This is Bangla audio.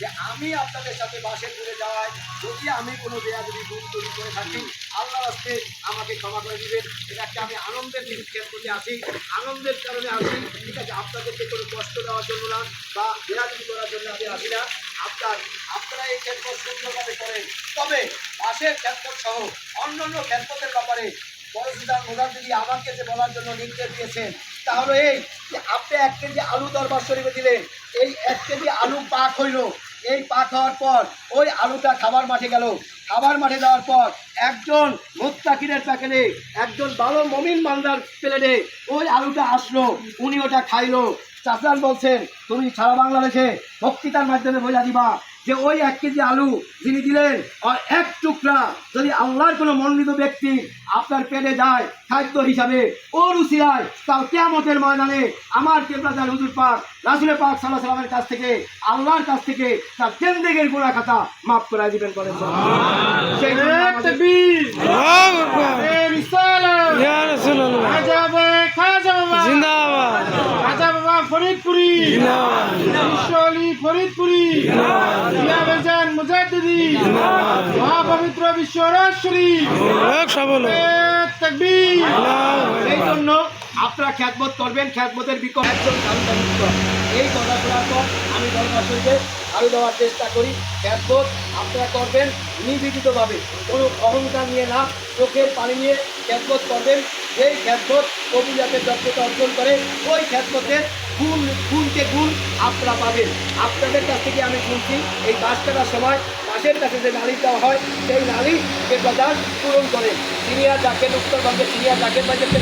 যে আমি আপনাদের সাথে বাসে করে যাওয়ায় যদি আমি কোনো বেয়াদবি ভুল তৈরি করে থাকি আল্লাহ আসতে আমাকে ক্ষমা করে দিবেন। এটাকে আমি আনন্দের দিন ক্ষেত্রে আসি। আনন্দের কারণে আসি, ঠিক আছে, আপনাদেরকে কোনো কষ্ট দেওয়ার জন্য না বা বেয়াদবি করার জন্য আমি আসি না। আপনার, আপনারা এই ক্ষেত্র সুন্দরভাবে করেন। তবে বাসের ক্ষেত্র সহ অন্য অন্য ক্ষেত্রের ব্যাপারে বড়সিদার মোদার যদি আমাকে যে বলার জন্য নির্দেশ দিয়েছেন তাহলে এই যে আপনি এক কেজি আলু দরবার শরীফে দিলেন, এই এক কেজি আলু পাক হইল। এই পাক হওয়ার পর ওই আলুটা খাবার মাঠে গেল। খাবার মাঠে যাওয়ার পর একজন মোত্তাকিরের প্যাকেটে, একজন ভালো মমিন মালদার প্লেটে ওই আলুটা আসলো, উনি ওটা খাইলো। চাচান বলছেন, তুমি সারা বাংলাদেশে বক্তৃতার মাধ্যমে বোঝা দিবা যে ওই এক কেজি আলু যিনি দিলেন আর এক টুকরা যদি আল্লাহর কোনো মনোনীত ব্যক্তি আপনার পেটে যায় খাদ্য হিসাবে ও রুসিয়ায় তাও কেয়ামতের ময়দানে আমার কেবলাদার হুজুর পাক রাসুলের পাক সাল্লাহ সাল্লামের কাছ থেকে আল্লাহর কাছ থেকে তার কেন্দ্রের গোড়া খাতা মাফ করে দিবেন বলেন। সেই ফরিদপুরি। বিশ্বলি ফরিদপুরি। জিয়া বেজান মুজাদ্দিদি। মহাপবিত্র বিশ্ব এ তকবীর। সেই জন্য আপনারা খ্যাতমত করবেন খ্যাতমতের বিকল্প। একজন এই কথা শোনার পর আমি দরবার শরীফে দেওয়ার চেষ্টা করি। খ্যাতমত আপনারা করবেন নিবেদিতভাবে। কোনো অহংকার নিয়ে না চোখের পানি নিয়ে খ্যাতমত করবেন। যেই খ্যাতমত কবিরাতের যোগ্যতা অর্জন করে ওই খ্যাতমতের গুণ গুণকে গুণ আপনারা পাবেন। আপনাদের কাছ থেকে আমি শুনছি, এই গাছ কাটার সময় বাসের কাছে যে নালি দেওয়া হয়, সেই নালি যে প্রদান পূরণ করে সিনিয়র জাকের উত্তরবঙ্গের সিনিয়র জাকের বাজেটকে